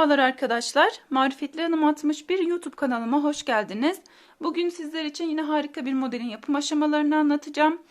Merhabalar arkadaşlar. Marifetli Hanım 61 YouTube kanalıma hoş geldiniz. Bugün sizler için yine harika bir modelin yapım aşamalarını anlatacağım.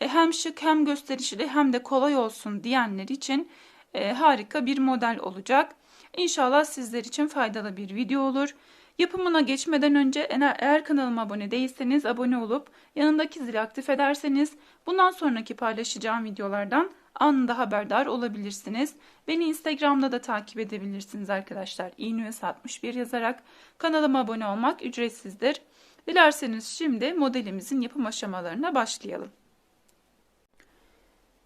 E, Hem şık hem gösterişli hem de kolay olsun diyenler için e, harika bir model olacak. İnşallah sizler için faydalı bir video olur. Yapımına geçmeden önce eğer kanalıma abone değilseniz abone olup yanındaki zili aktif ederseniz bundan sonraki paylaşacağım videolardan anında haberdar olabilirsiniz. Beni Instagram'da da takip edebilirsiniz arkadaşlar. iğnüyes61 yazarak kanalıma abone olmak ücretsizdir. Dilerseniz şimdi modelimizin yapım aşamalarına başlayalım.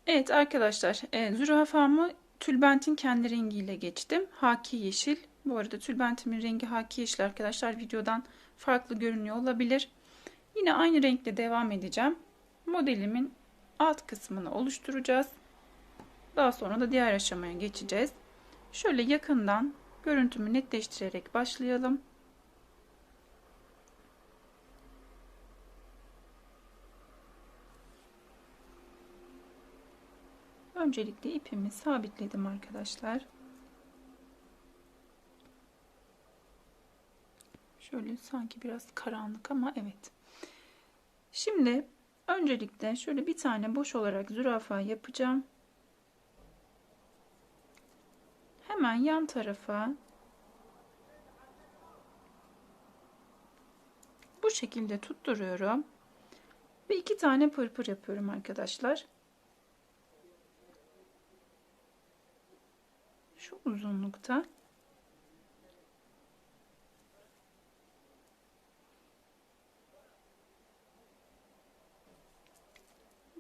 Evet arkadaşlar e, zürafamı tülbentin kendi rengiyle geçtim. Haki yeşil. Bu arada tülbentimin rengi haki yeşil arkadaşlar. Videodan farklı görünüyor olabilir. Yine aynı renkle devam edeceğim. Modelimin alt kısmını oluşturacağız. Daha sonra da diğer aşamaya geçeceğiz. Şöyle yakından görüntümü netleştirerek başlayalım. Öncelikle ipimi sabitledim arkadaşlar. Şöyle sanki biraz karanlık ama evet. Şimdi öncelikle şöyle bir tane boş olarak zürafa yapacağım. Hemen yan tarafa bu şekilde tutturuyorum. Ve iki tane pırpır yapıyorum arkadaşlar. Şu uzunlukta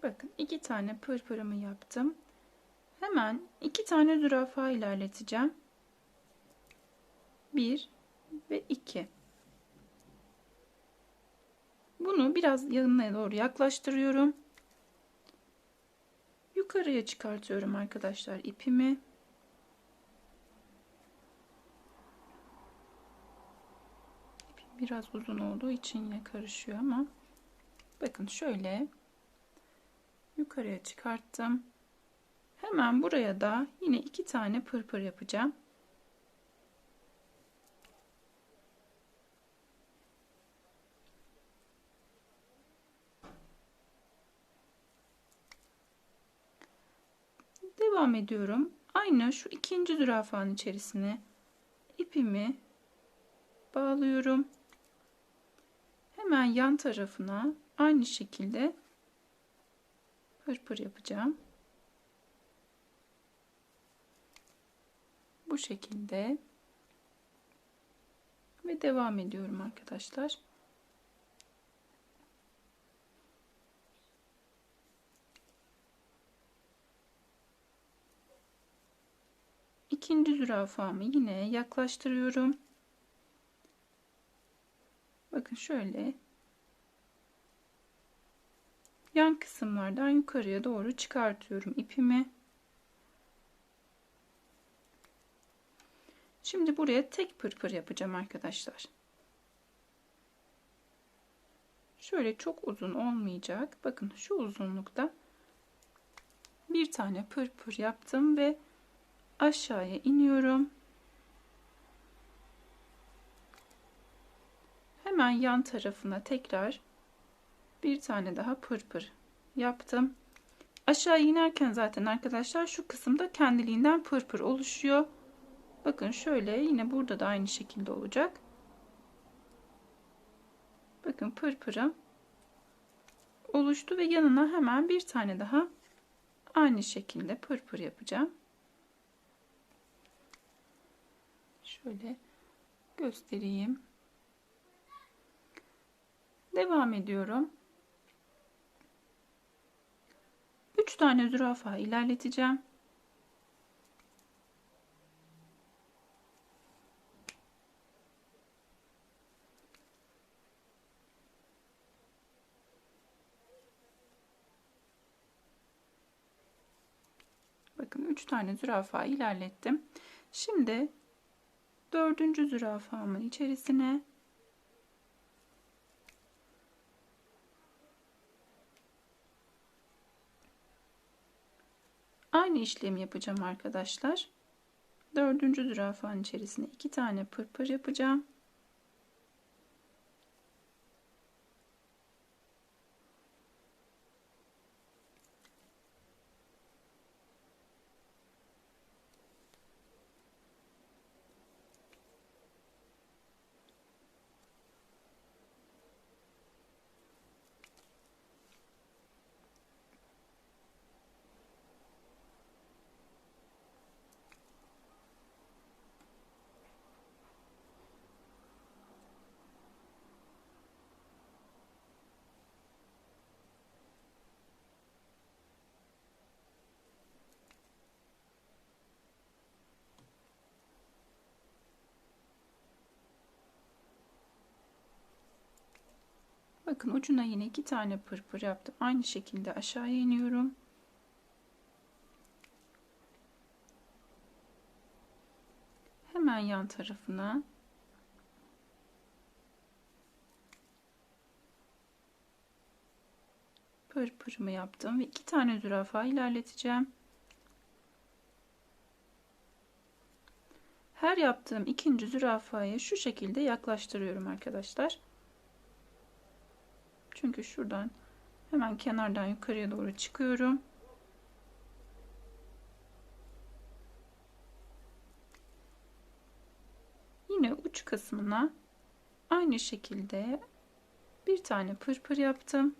Bakın iki tane pırpırımı yaptım. Hemen iki tane zürafa ilerleteceğim. Bir ve iki. Bunu biraz yanına doğru yaklaştırıyorum. Yukarıya çıkartıyorum arkadaşlar ipimi. İpim biraz uzun olduğu için yine karışıyor ama bakın şöyle yukarıya çıkarttım. Hemen buraya da yine iki tane pırpır yapacağım. Devam ediyorum. Aynı şu ikinci zürafanın içerisine ipimi bağlıyorum. Hemen yan tarafına aynı şekilde pırpır yapacağım. Bu şekilde ve devam ediyorum arkadaşlar. İkinci zürafamı yine yaklaştırıyorum. Bakın şöyle yan kısımlardan yukarıya doğru çıkartıyorum ipimi. Şimdi buraya tek pırpır yapacağım arkadaşlar. Şöyle çok uzun olmayacak. Bakın şu uzunlukta bir tane pırpır yaptım ve aşağıya iniyorum. Hemen yan tarafına tekrar bir tane daha pırpır yaptım. Aşağı inerken zaten arkadaşlar şu kısımda kendiliğinden pırpır oluşuyor. Bakın şöyle yine burada da aynı şekilde olacak. Bakın pırpırım oluştu ve yanına hemen bir tane daha aynı şekilde pırpır yapacağım. Şöyle göstereyim. Devam ediyorum. 3 tane zürafa ilerleteceğim. Bakın 3 tane zürafa ilerlettim. Şimdi dördüncü zürafamın içerisine aynı işlemi yapacağım arkadaşlar. Dördüncü zürafanın içerisine iki tane pırpır yapacağım. Bakın ucuna yine iki tane pırpır yaptım. Aynı şekilde aşağıya iniyorum. Hemen yan tarafına pırpırımı yaptım ve iki tane zürafa ilerleteceğim. Her yaptığım ikinci zürafayı şu şekilde yaklaştırıyorum arkadaşlar. Çünkü şuradan hemen kenardan yukarıya doğru çıkıyorum. Yine uç kısmına aynı şekilde bir tane pırpır yaptım.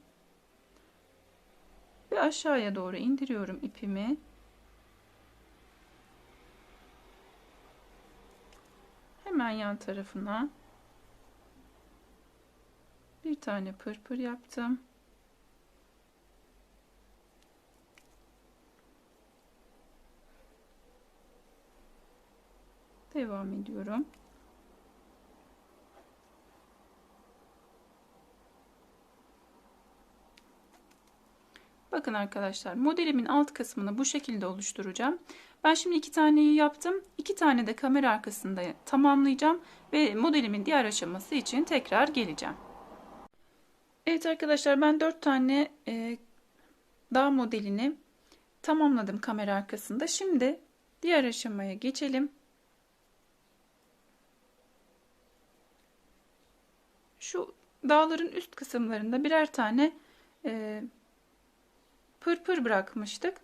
Ve aşağıya doğru indiriyorum ipimi. Hemen yan tarafına bir tane pırpır yaptım. Devam ediyorum. Bakın arkadaşlar modelimin alt kısmını bu şekilde oluşturacağım. Ben şimdi iki taneyi yaptım. İki tane de kamera arkasında tamamlayacağım ve modelimin diğer aşaması için tekrar geleceğim. Evet arkadaşlar ben 4 tane e, dağ modelini tamamladım kamera arkasında. Şimdi diğer aşamaya geçelim. Şu dağların üst kısımlarında birer tane e, pırpır bırakmıştık.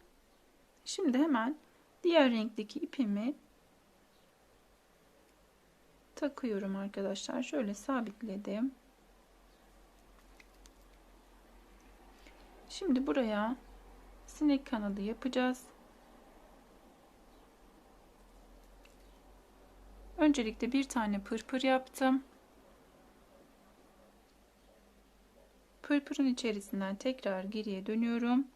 Şimdi hemen diğer renkteki ipimi takıyorum arkadaşlar. Şöyle sabitledim. Şimdi buraya sinek kanadı yapacağız. Öncelikle bir tane pırpır yaptım. Pırpırın içerisinden tekrar geriye dönüyorum.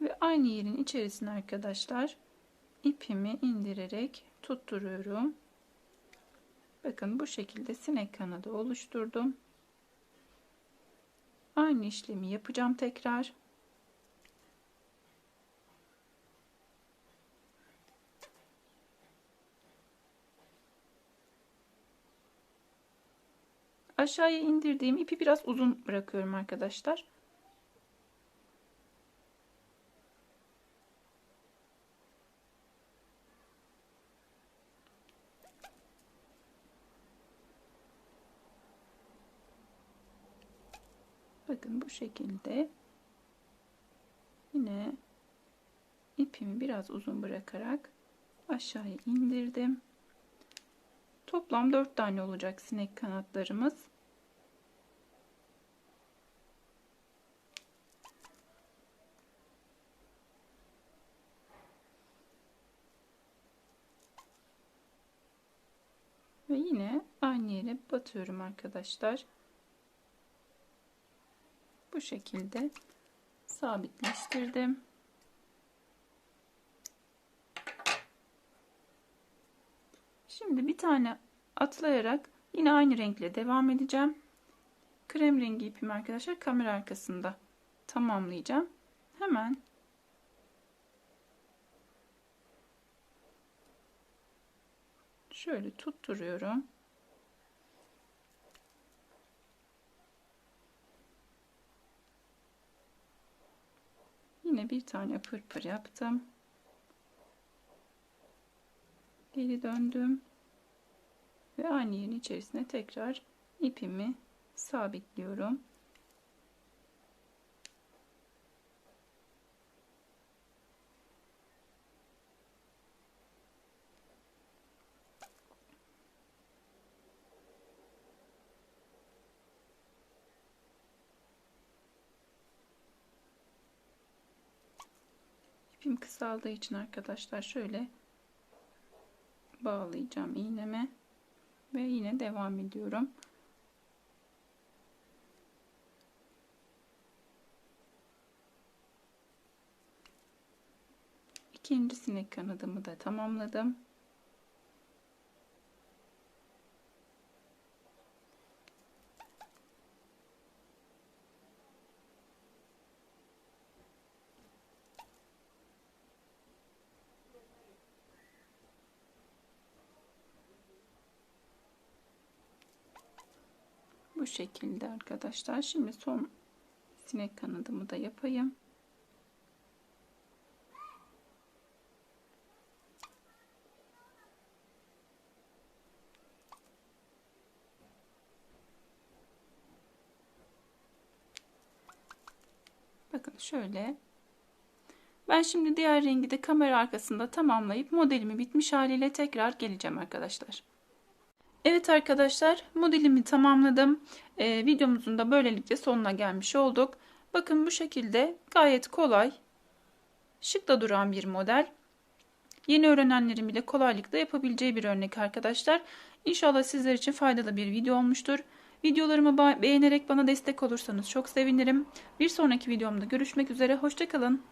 Ve aynı yerin içerisine arkadaşlar ipimi indirerek tutturuyorum. Bakın bu şekilde sinek kanadı oluşturdum. Aynı işlemi yapacağım tekrar. Aşağıya indirdiğim ipi biraz uzun bırakıyorum arkadaşlar. Bakın bu şekilde yine ipimi biraz uzun bırakarak aşağıya indirdim. Toplam 4 tane olacak sinek kanatlarımız. Ve yine aynı yere batıyorum arkadaşlar bu şekilde sabitleştirdim. Şimdi bir tane atlayarak yine aynı renkle devam edeceğim. Krem rengi ipimi arkadaşlar kamera arkasında tamamlayacağım. Hemen şöyle tutturuyorum. Yine bir tane pırpır yaptım. Geri döndüm. Ve aynı yerin içerisine tekrar ipimi sabitliyorum. İpim kısaldığı için arkadaşlar şöyle bağlayacağım iğneme ve yine devam ediyorum. İkinci sinek kanadımı da tamamladım. Bu şekilde arkadaşlar. Şimdi son sinek kanadımı da yapayım. Bakın şöyle. Ben şimdi diğer rengi de kamera arkasında tamamlayıp modelimi bitmiş haliyle tekrar geleceğim arkadaşlar. Evet arkadaşlar modelimi tamamladım. Ee, videomuzun da böylelikle sonuna gelmiş olduk. Bakın bu şekilde gayet kolay, şık da duran bir model. Yeni öğrenenlerin bile kolaylıkla yapabileceği bir örnek arkadaşlar. İnşallah sizler için faydalı bir video olmuştur. Videolarımı beğenerek bana destek olursanız çok sevinirim. Bir sonraki videomda görüşmek üzere. Hoşçakalın.